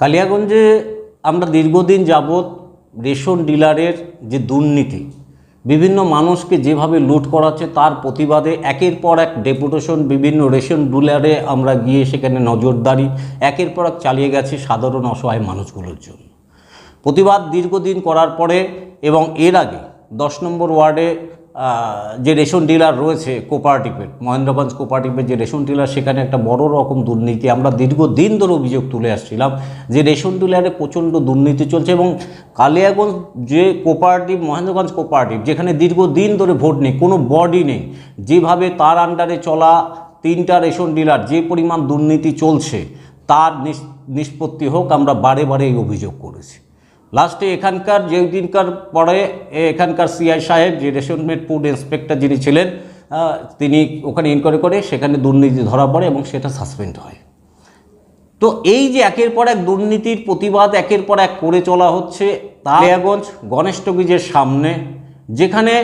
কালিয়াগঞ্জে আমরা দীর্ঘদিন যাবৎ রেশন ডিলারের যে দুর্নীতি, বিভিন্ন মানুষকে যেভাবে লুট করাচ্ছে তার প্রতিবাদে একের পর এক ডেপুটেশন বিভিন্ন রেশন ডিলারে আমরা গিয়ে সেখানে নজরদারি, একের পর এক চালিয়ে গেছি সাধারণ অসহায় মানুষগুলোর জন্য। প্রতিবাদ দীর্ঘদিন করার পরে এবং এর আগে দশ নম্বর ওয়ার্ডে যে রেশন ডিলার রয়েছে কোপারেটিভের মহেন্দ্রগঞ্জ কোপারেটিভের যে রেশন ডিলার, সেখানে একটা বড় রকম দুর্নীতি আমরা দীর্ঘদিন ধরে অভিযোগ তুলে আসছিলাম যে রেশন ডিলারে প্রচণ্ড দুর্নীতি চলছে এবং কালিয়াগঞ্জ যে কোপারেটিভ মহেন্দ্রগঞ্জ কোপারেটিভ যেখানে দীর্ঘদিন ধরে ভোট নেই, কোনো বডি নেই, যেভাবে তার আন্ডারে চলা তিনটা রেশন ডিলার, যে পরিমাণ দুর্নীতি চলছে, তার নিষ্পত্তি হোক আমরা বারে বারে এই অভিযোগ করেছি। লাস্টে এখানকার যে দিনকার পরে এখানকার সিআই সাহেব, যে রেশনমেন্ট ফুড ইন্সপেক্টর যিনি ছিলেন তিনি ওখানে ইনকোয়ারি করে সেখানে দুর্নীতি ধরা পড়ে এবং সেটা সাসপেন্ড হয়। তো এই যে একের পর এক দুর্নীতির প্রতিবাদ, একের পর এক করে চলা হচ্ছে তালিয়াগঞ্জ গণেশ টকিজের সামনে যেখানে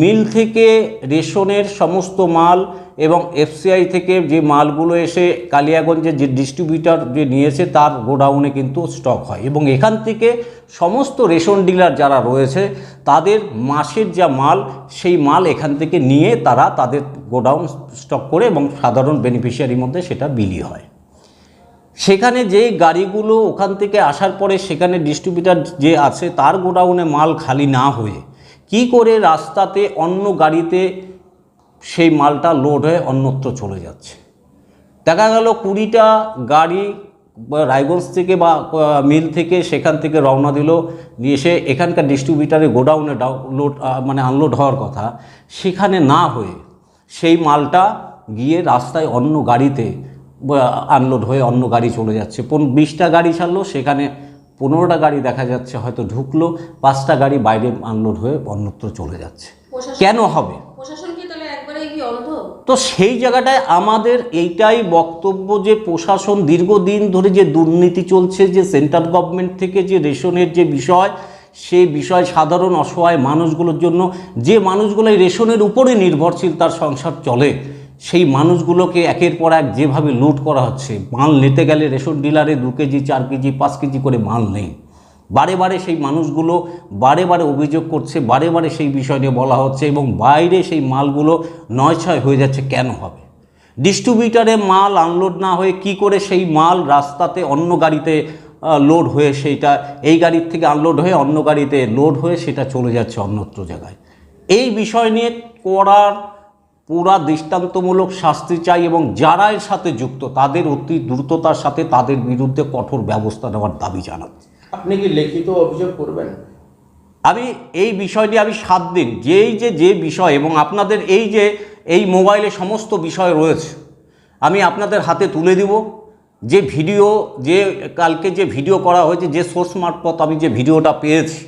মিল থেকে রেশনের সমস্ত মাল এবং এফসিআই থেকে যে মালগুলো এসে কালিয়াগঞ্জের যে ডিস্ট্রিবিউটার যে নিয়েছে তার গোডাউনে কিন্তু স্টক হয়। এবং এখান থেকে সমস্ত রেশন ডিলার যারা রয়েছে, তাদের মাসের যা মাল, সেই মাল এখান থেকে নিয়ে তারা তাদের গোডাউন স্টক করে এবং সাধারণ বেনিফিশিয়ারির মধ্যে সেটা বিলি হয়। সেখানে যে গাড়িগুলো ওখান থেকে আসার পরে সেখানে ডিস্ট্রিবিউটার যে আছে, তার গোডাউনে মাল খালি না হয়ে কি করে রাস্তাতে অন্য গাড়িতে সেই মালটা লোড হয়ে অন্যত্র চলে যাচ্ছে? দেখা গেল কুড়িটা গাড়ি রায়গঞ্জ থেকে বা মিল থেকে সেখান থেকে রওনা দিল, দিয়ে এসে এখানকার ডিস্ট্রিবিউটারে গোডাউনে লোড মানে আনলোড হওয়ার কথা। সেখানে না হয়ে সেই মালটা গিয়ে রাস্তায় অন্য গাড়িতে আনলোড হয়ে অন্য গাড়ি চলে যাচ্ছে। পন, বিশটা গাড়ি ছাড়লো, সেখানে পনেরোটা গাড়ি দেখা যাচ্ছে হয়তো ঢুকলো পাঁচটা গাড়ি বাইরে আনলোড হয়ে অন্যত্র চলে যাচ্ছে। কেন হবে? তো সেই জায়গাটায় আমাদের এইটাই বক্তব্য যে প্রশাসন দীর্ঘদিন ধরে যে দুর্নীতি চলছে যে সেন্ট্রাল গভর্নমেন্ট থেকে যে রেশনের যে বিষয় সেই বিষয় সাধারণ অসহায় মানুষগুলোর জন্য যে মানুষগুলো এই রেশনের উপরে নির্ভরশীল তার সংসার চলে। সেই মানুষগুলোকে একের পর এক যেভাবে লুট করা হচ্ছে, মাল নিতে গেলে রেশন ডিলারে দু কেজি, চার কেজি, পাঁচ কেজি করে মাল নেই। বারে বারে সেই মানুষগুলো বারে বারে অভিযোগ করছে, বারে বারে সেই বিষয় নিয়ে বলা হচ্ছে এবং বাইরে সেই মালগুলো নয় ছয় হয়ে যাচ্ছে, কেন হবে? ডিস্ট্রিবিউটারে মাল আনলোড না হয়ে কি করে সেই মাল রাস্তাতে অন্য গাড়িতে লোড হয়ে সেইটা, এই গাড়ির থেকে আনলোড হয়ে অন্য গাড়িতে লোড হয়ে সেটা চলে যাচ্ছে অন্যত্র জায়গায়। এই বিষয় নিয়ে করার পুরা দৃষ্টান্তমূলক শাস্তি চাই এবং যারা এর সাথে যুক্ত তাদের অতি দ্রুততার সাথে তাদের বিরুদ্ধে কঠোর ব্যবস্থা নেওয়ার দাবি জানাচ্ছি আপনি কি লিখিত অভিযোগ করবেন? আমি এই বিষয়টি আমি সাত দিন যেই যে যে বিষয় এবং আপনাদের এই যে এই মোবাইলে সমস্ত বিষয় রয়েছে আমি আপনাদের হাতে তুলে দিব। যে ভিডিও যে কালকে যে ভিডিও করা হয়েছে যে সোর্স মারফত আমি যে ভিডিওটা পেয়েছি।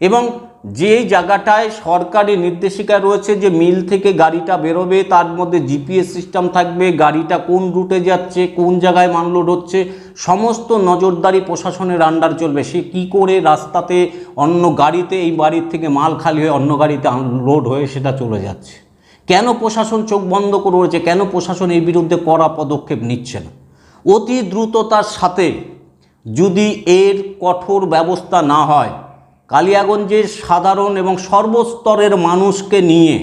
এবং যে জায়গাটায় সরকারি নির্দেশিকা রয়েছে যে মিল থেকে গাড়িটা বেরোবে, তার মধ্যে জিপিএস সিস্টেম থাকবে, গাড়িটা কোন রুটে যাচ্ছে, কোন জায়গায় মানলোড হচ্ছে, সমস্ত নজরদারি প্রশাসনের আন্ডার চলবে। সে কী করে রাস্তাতে অন্য গাড়িতে এই বাড়ির থেকে মাল খালি হয়ে অন্য গাড়িতে লোড হয়ে সেটা চলে যাচ্ছে? কেন প্রশাসন চোখ বন্ধ করে রয়েছে কেন প্রশাসন এই বিরুদ্ধে কড়া পদক্ষেপ নিচ্ছে না? অতি দ্রুততার সাথে যদি এর কঠোর ব্যবস্থা না হয় কালিয়াগঞ্জের সাধারণ এবং সর্বস্তরের মানুষকে নিয়ে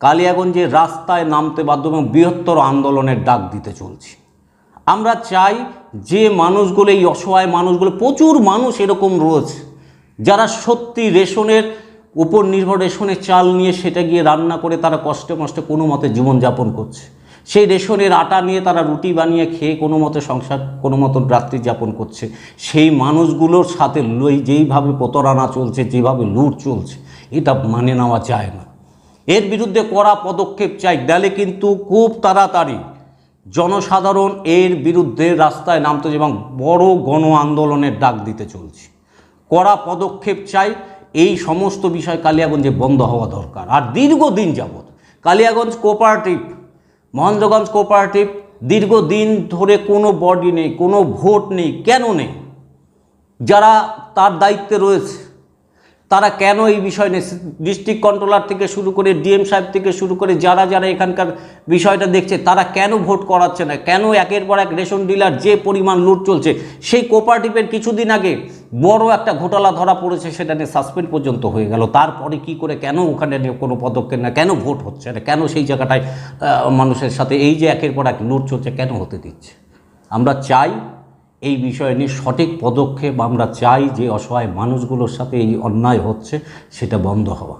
কালিয়াগঞ্জের রাস্তায় নামতে বাধ্য এবং বৃহত্তর আন্দোলনের ডাক দিতে চলছি। আমরা চাই যে মানুষগুলো, এই অসহায় মানুষগুলো, প্রচুর মানুষ এরকম রয়েছে, যারা সত্যি রেশনের উপর নির্ভর, রেশনের চাল নিয়ে সেটা গিয়ে রান্না করে তারা কষ্টে মষ্টে কোনো মতে জীবনযাপন করছে। সেই রেশনের আটা নিয়ে তারা রুটি বানিয়ে খেয়ে কোনো মতে সংসার, কোনো মতন রাত্রি যাপন করছে। সেই মানুষগুলোর সাথে লই- যেইভাবে প্রতারণা চলছে, যেভাবে লুট চলছে, এটা মানে নেওয়া যায় না। এর বিরুদ্ধে কড়া পদক্ষেপ চাই। নাহলে কিন্তু খুব তাড়াতাড়ি জনসাধারণ এর বিরুদ্ধে রাস্তায় নামতে এবং বড় গণ আন্দোলনের ডাক দিতে চলছে। কড়া পদক্ষেপ চাই। এই সমস্ত বিষয় কালিয়াগঞ্জে বন্ধ হওয়া দরকার। আর দীর্ঘদিন যাবৎ কালিয়াগঞ্জ কোঅপারেটিভ মহেন্দ্রগঞ্জ কোঅপারেটিভ দীর্ঘদিন ধরে কোনো বডি নেই, কোনো ভোট নেই, কেন নেই? যারা তার দায়িত্বে রয়েছে তারা কেন এই বিষয় নিয়ে ডিস্ট্রিক্ট কন্ট্রোলার থেকে শুরু করে ডিএম সাহেব থেকে শুরু করে যারা যারা এখানকার বিষয়টা দেখছে, তারা কেন ভোট করাচ্ছে না? কেন একের পর এক রেশন ডিলার যে পরিমাণ লুট চলছে, সেই কোপারেটিভের কিছুদিন আগে বড় একটা ঘোটালা ধরা পড়েছে, সেটা নিয়ে সাসপেন্ড পর্যন্ত হয়ে গেল। তারপরে কি করে, কেন ওখানে নিয়ে কোনো পদক্ষেপ না কেন ভোট হচ্ছে না? কেন সেই জায়গাটায় মানুষের সাথে এই যে একের পর এক লুট চলছে, কেন হতে দিচ্ছে? আমরা চাই এই বিষয় নিয়ে সঠিক পদক্ষেপ আমরা চাই যে অসহায় মানুষগুলোর সাথে এই অন্যায় হচ্ছে, সেটা বন্ধ হওয়া।